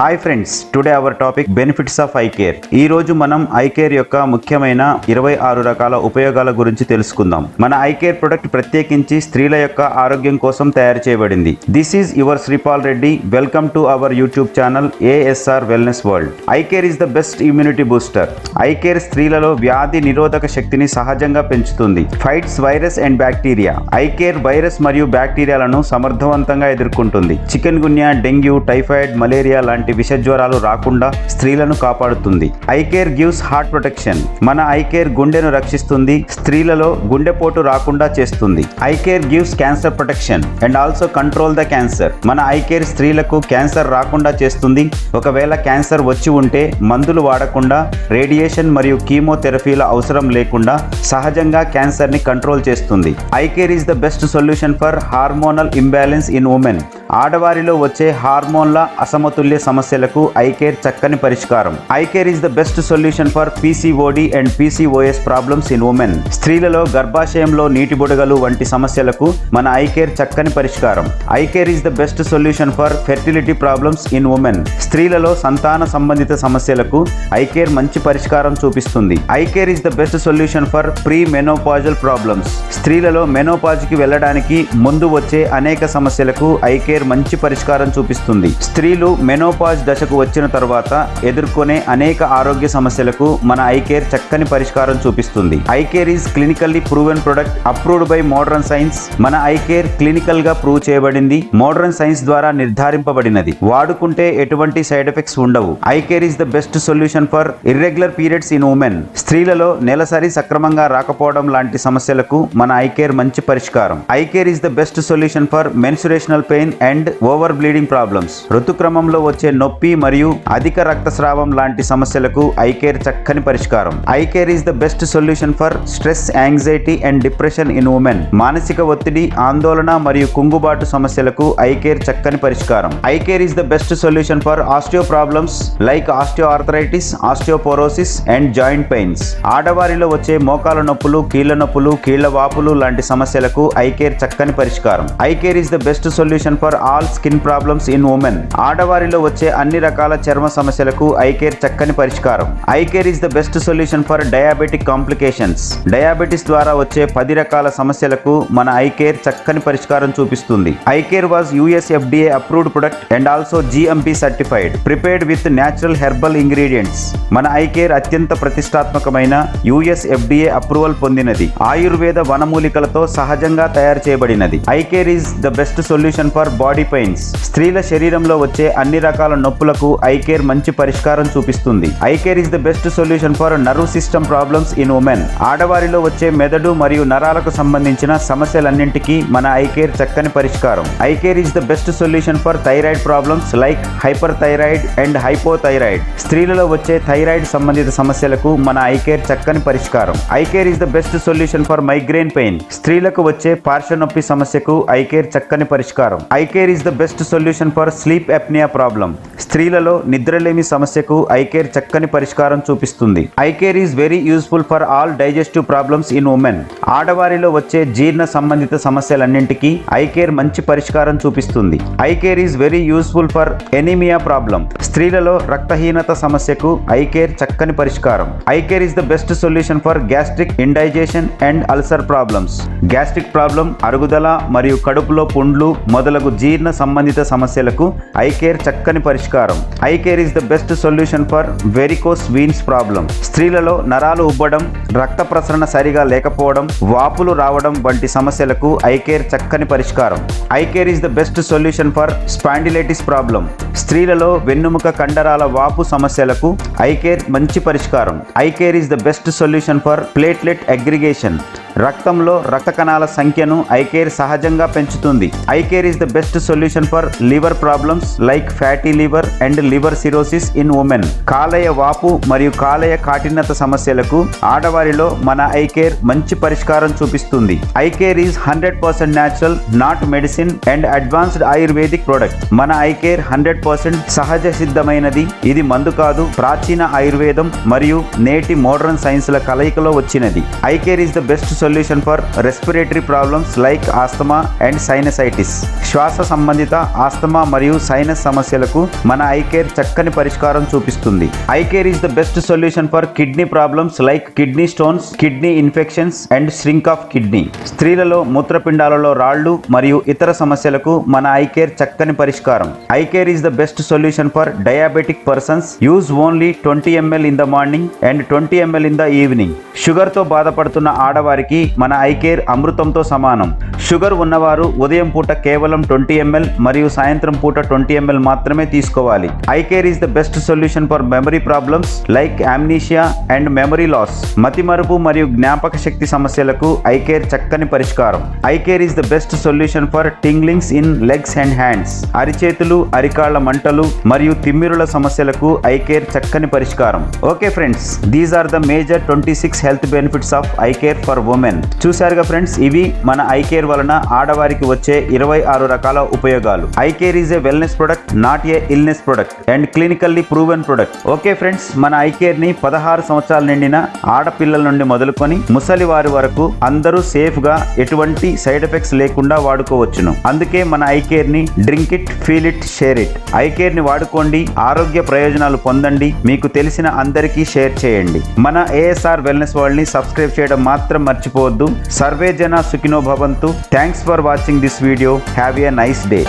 Hi friends today our topic benefits of I care ఈ రోజు మనం ఐ కేర్ యొక్క ముఖ్యమైన ఇరవై ఆరు రకాల ఉపయోగాల గురించి తెలుసుకుందాం. మన ఐ కేర్ ప్రొడక్ట్ ప్రత్యేకించి స్త్రీల యొక్క ఆరోగ్యం కోసం తయారు చేయబడింది. This is your Sripal Reddy welcome to our YouTube channel ASR wellness world I care is the best immunity booster I care స్త్రీలలో వ్యాధి నిరోధక శక్తిని సహజంగా పెంచుతుంది. Fights virus and bacteria I care virus మరియు బ్యాక్టీరియాలను సమర్థవంతంగా ఎదుర్కొంటుంది. Chikungunya dengue typhoid malaria లాంటి విష జ్వరాలు రాకుండా స్త్రీలను కాపాడుతుంది. I care gives heart protection. మన ఐ కేర్ గుండెను రక్షిస్తుంది స్త్రీలలో గుండెపోటు రాకుండా చేస్తుంది. I care gives cancer protection and also control the cancer. మన ఐ కేర్ స్త్రీలకు క్యాన్సర్ రాకుండా చేస్తుంది. ఒకవేళ క్యాన్సర్ వచ్చి ఉంటే మందులు వాడకుండా రేడియేషన్ మరియు కీమోథెరపీల అవసరం లేకుండా సహజంగా క్యాన్సర్ని కంట్రోల్ చేస్తుంది. I care is the best solution for hormonal imbalance in women. ఆడవారిలో వచ్చే హార్మోన్ల అసమతుల్య సమస్యలకు ఐకేర్ చక్కని పరిష్కారం. I care is the best solution for PCOD and PCOS problems in women స్త్రీలలో గర్భాశయంలో నీటి బుడగలు వంటి సమస్యలకు మన ఐకేర్ చక్కని పరిష్కారం. I care is the best solution for fertility problems in women స్త్రీలలో సంతాన సంబంధిత సమస్యలకు ఐకేర్ మంచి పరిష్కారం చూపిస్తుంది. I care is the best solution for pre menopausal problems స్త్రీలలో మెనోపాజ్కి వెళ్ళడానికి ముందు వచ్చే అనేక సమస్యలకు ఐకేర్ మంచి పరిష్కారం చూపిస్తుంది. స్త్రీలు మెనోపాజ్ దశకు వచ్చిన తర్వాత ఎదుర్కొనే అనేక ఆరోగ్య సమస్యలకు మన ఐ కేర్ చక్కని పరిష్కారం చూపిస్తుంది. I care is clinically proven product approved by modern science. మన ఐ కేర్ క్లినికల్గా ప్రూవ్ చేయబడింది. మోడర్న్ సైన్స్ ద్వారా నిర్ధారింపబడినది. వాడుకుంటే ఎటువంటి సైడ్ ఎఫెక్ట్స్ ఉండవు. I care is the best solution for irregular periods in women. స్త్రీలలో నెలసరి సక్రమంగా రాకపోవడం లాంటి సమస్యలకు మన ఐ కేర్ మంచి పరిష్కారం. I care is the best solution for menstrual pain and over bleeding problems. ఋతుక్రమంలో వచ్చే నొప్పి మరియు అధిక రక్తస్రావం లాంటి సమస్యలకు ఐకేర్ చక్కని పరిష్కారం. I care is the best solution for stress anxiety and depression in women. మానసిక ఒత్తిడి ఆందోళన మరియు కుంగుబాటు సమస్యలకు ఐకేర్ చక్కని పరిష్కారం. I care is the best solution for osteo problems like osteoarthritis osteoporosis and joint pains. ఆడవారిలో వచ్చే మోకాల నొప్పులు కీళ్ళ నొప్పులు కీళ్ళ వాపులు లాంటి సమస్యలకు ఐకేర్ చక్కని పరిష్కారం. I care is the best solution for all skin problems in women. ఆడవారిలో వచ్చే అన్ని రకాల చర్మ సమస్యలకు ఐకేర్ చక్కని పరిష్కారం. I care is is the best solution for diabetic complications. Diabetes ద్వారా వచ్చే పది రకాల సమస్యలకు మన ఐకేర్ చక్కని పరిష్కారం చూపిస్తుంది. I care was US FDA approved product and also GMP certified prepared with natural herbal ingredients. మన ఐకేర్ అత్యంత ప్రతిష్టాత్మకమైన యుఎస్ ఎఫ్డిఏ అప్రూవల్ పొందినది. ఆయుర్వేద వనమూలికలతో సహజంగా తయారు చేయబడినది. I care care is the best solution for body pains. స్త్రీల శరీరంలో వచ్చే అన్ని రకాల నొప్పులకు ఐకేర్ మంచి పరిష్కారం చూపిస్తుంది. I care is the best solution for nerve system problems in women. ఆడవారిలో వచ్చే మెదడు మరియు నరాలకు సంబంధించిన సమస్యలన్నింటికీ మన ఐకేర్ చక్కని పరిష్కారం. I care is the best solution for thyroid problems like hyperthyroid and hypothyroid. స్త్రీలలో వచ్చే థైరాయిడ్ సంబంధిత సమస్యలకు మన ఐకేర్ చక్కని పరిష్కారం. I care is the best solution for migraine pain. స్త్రీలకు వచ్చే పార్శ్వనొప్పి సమస్యకు ఐకేర్ చక్కని పరిష్కారం. I care is the best solution for sleep apnoea problem. స్త్రీలలో నిద్రలేమి సమస్యకు ఐకేర్ చక్కని పరిష్కారం చూపిస్తుంది. I care is very useful for all digestive problems in women. ఆడవారిలో వచ్చే జీర్ణ సంబంధిత సమస్యలన్నింటికీ ఐకేర్ మంచి పరిష్కారం చూపిస్తుంది. I care is very useful for anaemia problem. స్త్రీలలో రక్తహీనత సమస్యకు ఐకేర్ చక్కని పరిష్కారం. I care care is the best solution for gastric indigestion and ulcer problems. Gastric problem అరుగుదల మరియు కడుపులో పుండ్లు మొదలగు జీర్ణ సంబంధిత సమస్యలకు ఐకేర్ చక్కని పరిష్కారం. I care is the best solution for varicose veins problem స్త్రీలలో నరాలు ఉబ్బడం రక్త ప్రసరణ సరిగా లేకపోవడం వాపులు రావడం వంటి సమస్యలకు ఐ కేర్ చక్కని పరిష్కారం. I care is the best solution for spondylitis problem స్త్రీలలో వెన్నుముక కండరాల వాపు సమస్యలకు ఐ కేర్ మంచి పరిష్కారం. I care is the best solution for platelet aggregation రక్తంలో రక్త కణాల సంఖ్యను ఐకేర్ సహజంగా పెంచుతుంది. I care is the best solution for liver problems like fatty liver and liver cirrhosis in women కాలేయ వాపు మరియు కాలేయ కాఠిన్యత సమస్యలకు ఆడవారిలో మన ఐకేర్ మంచి పరిష్కారం చూపిస్తుంది. I care is hundred percent natural not medicine and advanced ayurvedic product మన ఐకేర్ హండ్రెడ్ పర్సెంట్ సహజ సిద్ధమైనది ఇది మందు కాదు ప్రాచీన ఆయుర్వేదం మరియు నేటి మోడర్న్ సైన్స్ల కలయికలో వచ్చినది. I care is the best solution solution for respiratory problems like asthma and sinusitis శ్వాస సంబంధిత ఆస్తమా మరియు సైనస్ సమస్యలకు మన ఐకేర్ చక్కని పరిష్కారం చూపిస్తుంది. I care is the best solution for kidney problems like kidney stones kidney infections and shrink of kidney స్త్రీలలో మూత్రపిండాలలో రాళ్ళు మరియు ఇతర సమస్యలకు మన ఐకేర్ చక్కని పరిష్కారం. I care is the best solution for diabetic persons use only twenty ML in the morning and twenty ML in the evening షుగర్తో బాధపడుతున్న ఆడవారికి మన ఐకేర్ అమృతంతో సమానం. షుగర్ ఉన్నవారు ఉదయం పూట కేవలం ట్వంటీ ఎంఎల్ మరియు సాయంత్రం పూట ట్వంటీ ఎంఎల్ మాత్రమే తీసుకోవాలి. I care is the best solution for memory problems like amnesia and memory loss. మతిమరుపు మరియు జ్ఞాపక శక్తి సమస్యలకు ఐకేర్ చక్కని పరిష్కారం. I care is the best solution for tinglings in legs and hands. అరిచేతులు అరికాళ్ళ మంటలు మరియు తిమ్మిరుల సమస్యలకు ఐకేర్ చక్కని పరిష్కారం. Okay friends these are the major twenty six health benefits of I care for women చూశారుగా ఫ్రెండ్స్ ఇవి మన ఐకేర్ వలన ఆడవారికి వచ్చే ఇరవై ఆరు రకాల ఉపయోగాలు. I care is a wellness product not a illness product and clinically proven product. Okay friends మన ఐకేర్ని పదహారు సంవత్సరాలు నిండిన ఆడపిల్లల నుండి మొదలుకొని ముసలి వారి వరకు అందరూ సేఫ్గా ఎటువంటి సైడ్ ఎఫెక్ట్స్ లేకుండా వాడుకోవచ్చును. అందుకే మన ఐకేర్ని drink it feel it share it. ఐకేర్ని వాడుకోండి ఆరోగ్య ప్రయోజనాలు పొందండి మీకు తెలిసిన అందరికీ షేర్ చేయండి. మన ఏఎస్ఆర్ వెల్నెస్ వరల్డ్ని సబ్స్క్రైబ్ చేయడం మాత్రం మర్చిపోవద్దు. సర్వే జన సుఖినో భవంతు. Thanks for watching this video have a nice day